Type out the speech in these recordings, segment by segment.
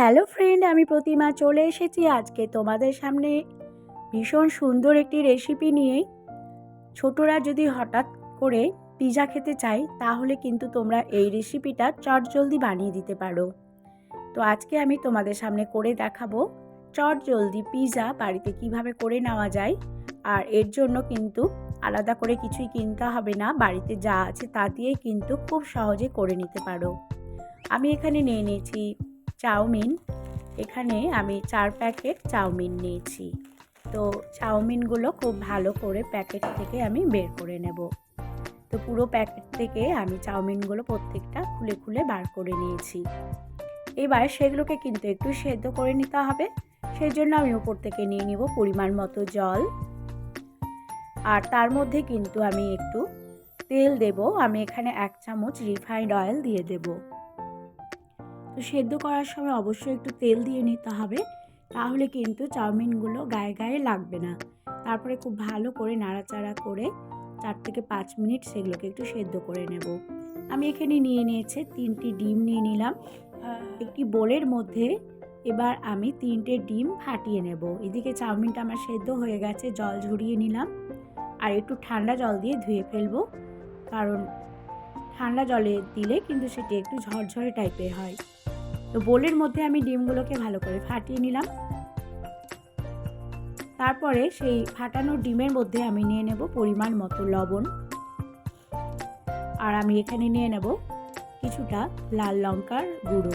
Hello friend আমি প্রতিমা চলে এসেছি আজকে তোমাদের সামনে। ভীষণ সুন্দর একটি রেসিপি নিয়ে। ছোটরা যদি হঠাৎ করে পিৎজা খেতে চাই তাহলে কিন্তু তোমরা এই রেসিপিটা চটজলদি বানিয়ে দিতে পারো। তো আজকে আমি তোমাদের সামনে করে দেখাবো চটজলদি পিৎজা বাড়িতে কীভাবে করে নেওয়া যায়। আর এর জন্য কিন্তু আলাদা করে কিছুই কিনতে হবে না, বাড়িতে যা আছে তা দিয়েই কিন্তু খুব সহজে করে নিতে পারো। আমি এখানে নিয়ে নিয়েছি চাউমিন। এখানে আমি চার প্যাকেট চাউমিন নিয়েছি। তো চাউমিনগুলো খুব ভালো করে প্যাকেট থেকে আমি বের করে নেব। তো পুরো প্যাকেট থেকে আমি চাউমিনগুলো প্রত্যেকটা খুলে খুলে বার করে নিয়েছি। এবার সেগুলোকে কিন্তু একটু সেদ্ধ করে নিতে হবে। সেই জন্য আমি উপর থেকে নিয়ে নিব পরিমাণ মতো জল। আর তার মধ্যে কিন্তু আমি একটু তেল দেব। আমি এখানে এক চামচ রিফাইন্ড অয়েল দিয়ে দেবো। তো সেদ্ধ করার সময় অবশ্যই একটু তেল দিয়ে নিতে হবে। তাহলে কিন্তু চাউমিনগুলো গায়ে গায়ে লাগবে না। তারপরে খুব ভালো করে নাড়াচাড়া করে চার থেকে পাঁচ মিনিট সেগুলোকে একটু সেদ্ধ করে নেব। আমি এখানে নিয়ে নিয়েছে তিনটি ডিম নিয়ে নিলাম। একটি বোলের মধ্যে এবার আমি তিনটে ডিম ফাটিয়ে নেব। এদিকে চাউমিনটা আমার সেদ্ধ হয়ে গেছে, জল ঝরিয়ে নিলাম। আর একটু ঠান্ডা জল দিয়ে ধুয়ে ফেলব। কারণ ঠান্ডা জলে দিলে কিন্তু সেটি একটু ঝরঝরে টাইপের হয়। তো বোলের মধ্যে আমি ডিমগুলোকে ভালো করে ফাটিয়ে নিলাম। তারপরে সেই ফাটানো ডিমের মধ্যে আমি নিয়ে নেব পরিমাণ মতো লবণ। আর আমি এখানে নিয়ে নেব কিছুটা লাল লঙ্কার গুঁড়ো।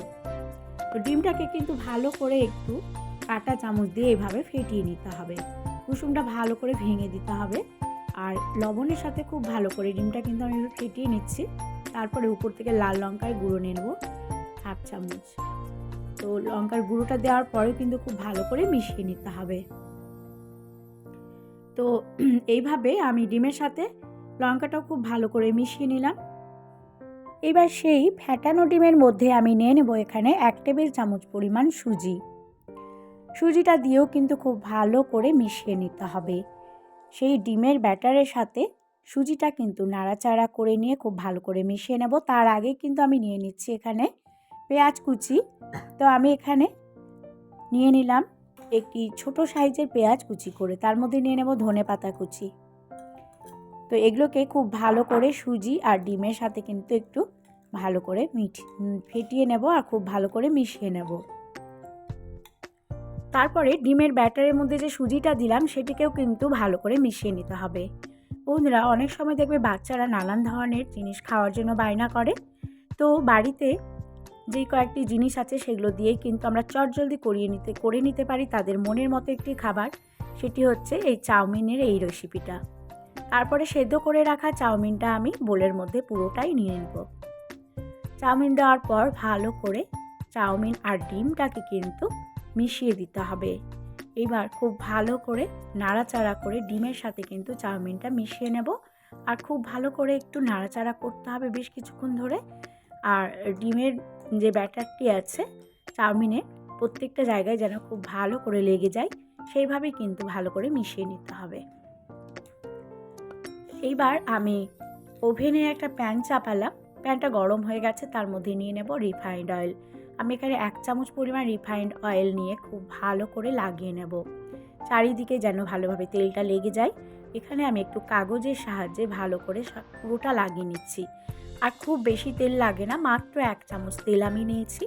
তো ডিমটাকে কিন্তু ভালো করে একটু কাটা চামচ দিয়ে এভাবে ফেটিয়ে নিতে হবে। কুসুমটা ভালো করে ভেঙে দিতে হবে। আর লবণের সাথে খুব ভালো করে ডিমটা কিন্তু আমি ফেটিয়ে নিচ্ছি। তারপরে উপর থেকে লাল লঙ্কার গুঁড়ো নিয়ে নেব। হাফ চামচ। তো লঙ্কার গুঁড়োটা দেওয়ার পরে কিন্তু খুব ভালো করে মিশিয়ে নিতে হবে। তো এইভাবে আমি ডিমের সাথে লঙ্কাটাও খুব ভালো করে মিশিয়ে নিলাম। এবার সেই ফ্যাটানো ডিমের মধ্যে আমি নিয়ে নেব এখানে এক টেবিল চামচ পরিমাণ সুজি। সুজিটা দিয়েও কিন্তু খুব ভালো করে মিশিয়ে নিতে হবে। সেই ডিমের ব্যাটারের সাথে সুজিটা কিন্তু নাড়াচাড়া করে নিয়ে খুব ভালো করে মিশিয়ে নেব। তার আগে কিন্তু আমি নিয়ে নিচ্ছি এখানে পেঁয়াজ কুচি। তো আমি এখানে নিয়ে নিলাম একটি ছোট সাইজের পেঁয়াজ কুচি করে। তার মধ্যে নিয়ে নেব ধনে পাতা কুচি। তো এগুলোকে খুব ভালো করে সুজি আর ডিমের সাথে কিন্তু একটু ভালো করে মিঠ ফেটিয়ে নেব আর খুব ভালো করে মিশিয়ে নেব। তারপরে ডিমের ব্যাটারের মধ্যে যে সুজিটা দিলাম, সেটিকেও কিন্তু ভালো করে মিশিয়ে নিতে হবে। বন্ধুরা, অনেক সময় দেখবে বাচ্চারা নানান ধরনের জিনিস খাওয়ার জন্য বায়না করে। তো বাড়িতে যেই কয়েকটি জিনিস আছে সেগুলো দিয়েই কিন্তু আমরা চটজলদি করিয়ে নিতে, করে নিতে পারি তাদের মনের মতো একটি খাবার। সেটি হচ্ছে এই চাউমিনের এই রেসিপিটা তারপরে সেদ্ধ করে রাখা চাউমিনটা আমি বোলের মধ্যে পুরোটাই নিয়ে নেব। চাউমিন দেওয়ার পর ভালো করে চাউমিন আর ডিমটাকে কিন্তু মিশিয়ে দিতে হবে। এবার খুব ভালো করে নাড়াচাড়া করে ডিমের সাথে কিন্তু চাউমিনটা মিশিয়ে নেব। আর খুব ভালো করে একটু নাড়াচাড়া করতে হবে বেশ কিছুক্ষণ ধরে। আর ডিমের যে ব্যাটারটি আছে, চাউমিনে প্রত্যেকটা জায়গায় যেন খুব ভালো করে লেগে যায়, সেইভাবে কিন্তু ভালো করে মিশিয়ে নিতে হবে। এইবার আমি ওভেনে একটা প্যান চাপালাম। প্যানটা গরম হয়ে গেছে, তার মধ্যে নিয়ে নেব রিফাইন্ড অয়েল। আমি এখানে এক চামচ পরিমাণ রিফাইন্ড অয়েল নিয়ে খুব ভালো করে লাগিয়ে নেব। চারিদিকে যেন ভালোভাবে তেলটা লেগে যায়। এখানে আমি একটু কাগজের সাহায্যে ভালো করে পুরোটা লাগিয়ে নিচ্ছি। আর খুব বেশি তেল লাগে না, মাত্র এক চামচ তেল আমি নিয়েছি।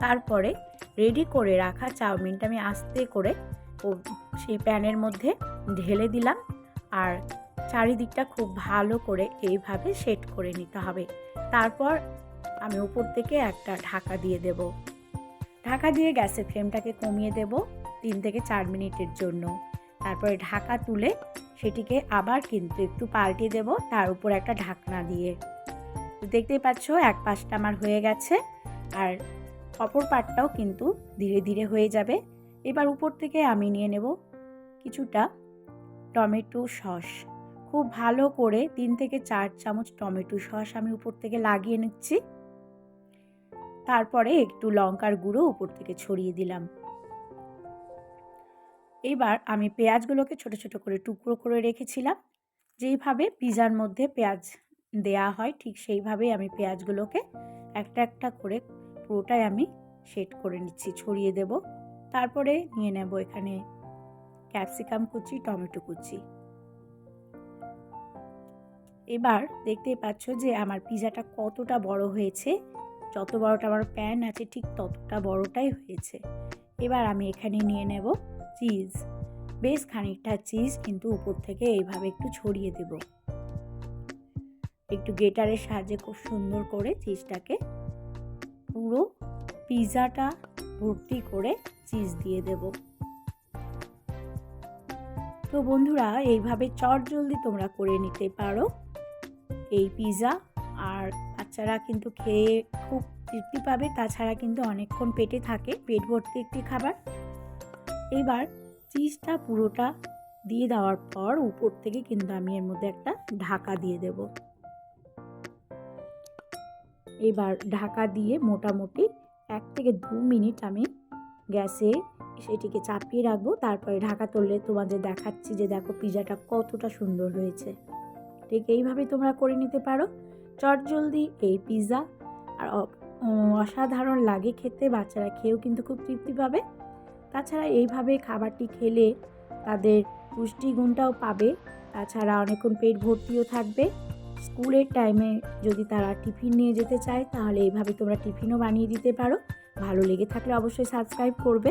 তারপরে রেডি করে রাখা চাউমিনটা আমি আস্তে করে ও সেই প্যানের মধ্যে ঢেলে দিলাম। আর চারিদিকটা খুব ভালো করে এইভাবে সেট করে নিতে হবে। তারপর আমি উপর থেকে একটা ঢাকা দিয়ে দেব। ঢাকা দিয়ে গ্যাসের ফ্লেমটাকে কমিয়ে দেব তিন থেকে চার মিনিটের জন্য। তারপরে ঢাকা তুলে সেটিকে আবার কিন্তু একটু পাল্টে দেব, তার উপর একটা ঢাকনা দিয়ে। দেখতেই পাচ্ছ, এক পাশটা আমার হয়ে গেছে আর অপর পাটটাও কিন্তু ধীরে ধীরে হয়ে যাবে। এবার উপর থেকে আমি নিয়ে নেব কিছুটা টমেটো সস। খুব ভালো করে তিন থেকে চার চামচ টমেটো সস আমি উপর থেকে লাগিয়ে নিচ্ছি। তারপরে একটু লঙ্কার গুঁড়ো উপর থেকে ছড়িয়ে দিলাম। এবার আমি পেঁয়াজগুলোকে ছোট ছোট করে টুকরো করে রেখেছিলাম। যেইভাবে পিজার মধ্যে পেঁয়াজ দেয়া হয়, ঠিক সেইভাবেই আমি পেঁয়াজগুলোকে একটা একটা করে পুরোটাই আমি সেট করে নিচ্ছি, ছড়িয়ে দেব। তারপরে নিয়ে নেব এখানে ক্যাপসিকাম কুচি, টমেটো কুচি। এবার দেখতেই পাচ্ছ যে আমার পিজাটা কতটা বড় হয়েছে, যত বড়টা আমার প্যান আছে ঠিক ততটা বড়টাই হয়েছে। এবার আমি এখানে নিয়ে নেব চিজ। বেশ খানিকটা চিজ কিন্তু উপর থেকে এইভাবে একটু ছড়িয়ে দেব। একটু গেটারের সাহায্যে খুব সুন্দর করে চিজটাকে পুরো পিৎজাটা ভর্তি করে চিজ দিয়ে দেব। তো বন্ধুরা, এইভাবে চট জলদি তোমরা করে নিতে পারো এই পিৎজা আর বাচ্চারা কিন্তু খেয়ে খুব তৃপ্তি পাবে, তাছাড়া কিন্তু অনেকক্ষণ পেটে থাকে, পেট ভর্তি একটি খাবার। এবার চিজটা পুরোটা দিয়ে দেওয়ার পর উপর থেকে কিন্তু আমি এর মধ্যে একটা ঢাকা দিয়ে দেব। এবার ঢাকা দিয়ে মোটামুটি এক থেকে দু মিনিট আমি গ্যাসে সেটিকে চাপিয়ে রাখব। তারপরে ঢাকা তুললে তোমাদের দেখাচ্ছি যে দেখো পিজাটা কতটা সুন্দর হয়েছে। ঠিক এইভাবে তোমরা করে নিতে পারো। চটজলদি এই পিৎজা আর অসাধারণ লাগে খেতে, বাচ্চারা খেয়েও কিন্তু খুব তৃপ্তি পাবে। তাছাড়া এইভাবে খাবারটি খেলে তাদের পুষ্টিগুণটাও পাবে। তাছাড়া অনেকক্ষণ পেট ভর্তিও থাকবে। স্কুলের টাইমে যদি তারা টিফিন নিয়ে যেতে চায়, তাহলে এইভাবে তোমরা টিফিনও বানিয়ে দিতে পারো। ভালো লেগে থাকলে অবশ্যই সাবস্ক্রাইব করবে।